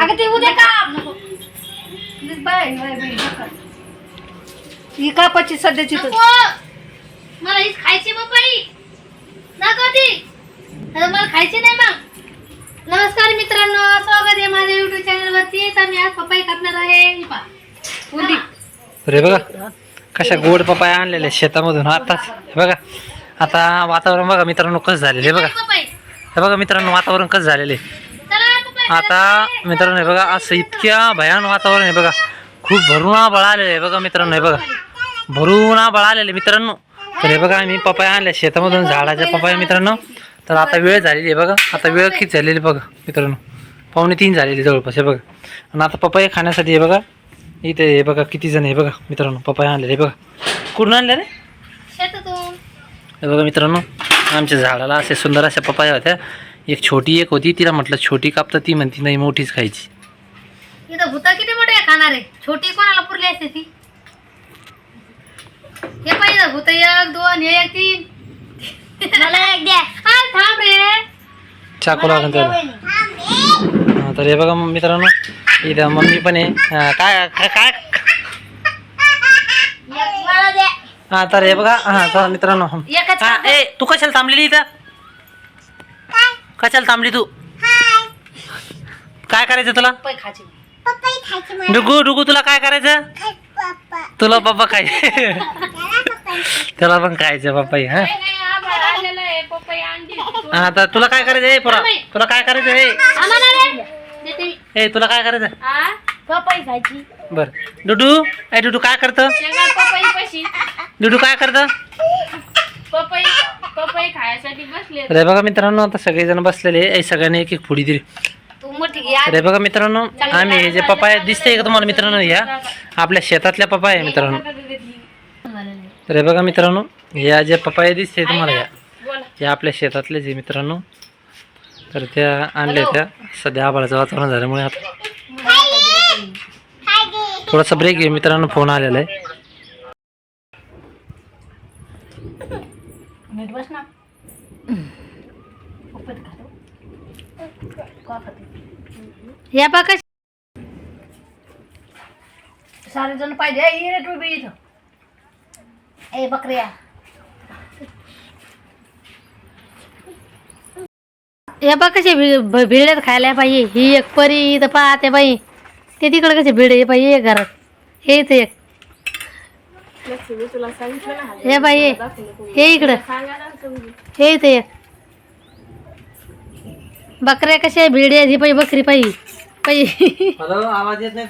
अगं ते उद्या का नको. बाय बाय बाय नका. ही कापाची सध्याची तर नको. मला हीच खायची पपई नको ती. आता मला खायची नाही मग. नमस्कार मित्रांनो स्वागत आहे माझ्या युट्यूब चॅनल वरती. तर मी आज पपई खाणार आहे. ही पहा. अरे बघा कशा गोड पपाया आणलेल्या शेतामधून. आताच हे बघा आता वातावरण बघा मित्रांनो कसं झालेलं आहे बघा. हे बघा मित्रांनो वातावरण कसं झालेलं आहे. आता. मित्रांनो हे बघा असं इतक्या भयान वातावरण आहे बघा. खूप भरून आबळ आलेलं आहे बघा मित्रांनो हे बघा. भरून आबळ आलेलं मित्रांनो. तर हे बघा आम्ही पपाया आणल्या शेतामधून झाडाच्या पपाया मित्रांनो. तर आता वेळ झालेली आहे बघा. आता वेळ किती झालेली आहे बघा मित्रांनो. पावणे तीन झालेली जवळपास हे बघा. आणि आता पपाया खाण्यासाठी हे बघा इथे हे बघा किती जण आहे बघा मित्रांनो. पपाया आणलेले हे बघा. कुठून आणले रे? शेतातून. हे बघा मित्रांनो आमच्या झाडाला असे सुंदर अशा पपाया होत्या. एक छोटी एक होती तिला म्हटलं छोटी काप तर ती म्हणती नाही मोठीच खायची. इथं भूत किती मोठे खाणार? आहे छोटी कोणाला पुरली असते ती? हे पाहिजे भूत एक दोन हे एक तीन. मला एक द्या. हा थांब रे. चाकू लागून त्याला. हा, तर हे बघा मित्रांनो इथं मम्मी पण आहे. हा, काय काय काय? हा तर हे बघा. हा चला मित्रांनो. हा ए तू कशाला थांबलेली इथं? कशाला थांबली तू? काय करायचं तुला? डुगू डुगू तुला काय करायचं? तुला पप्पा खायचे. त्याला पण खायचं पप्पा हा. हा तर तुला काय करायचं? ए पोरा तुला काय करायचं? मी. ए तुला काय करायचं? पपई खायची बर. डुडू ए डुडू काय करतं? पपई पशी डुडू काय करतं? पपई पपई खायसाठी बसले अरे बघा मित्रांनो आता सगळेजण बसलेले. आहे. सगळ्यांनी एक एक फोडी दिली. तू मोठी घे अरे बघा मित्रांनो आम्ही हे जे पपाया दिसते का तुम्हाला मित्रांनो या? आपल्या शेतातल्या पपाया आहे मित्रांनो. अरे बघा मित्रांनो या जे पपाया दिसते तुम्हाला या. या आपल्या शेतातले जे मित्रांनो. तर त्या आणल्या त्या. सध्या आबाळाचं वातावरण झाल्यामुळे आता थोडासा ब्रेक आहे मित्रांनो फोन आलेला आहे. या बघ. सारे जण पाहिजे ए, ये हे तू बी इथं कसे भिड्यात खायला पाहिजे. ही एक परी इथं पाहते बाई. ते तिकडे कसे भिडे पाहिजे एक घरात. हे इथं एक. तुला सांगितलं ना हे बाई हे. हे इकडं. सांगा ना समजून हे इथे एक. बकऱ्या कशा भिडे ही पाहिजे बकरी पाहिजे. पाहिजे. हॅलो आवाज येत नाही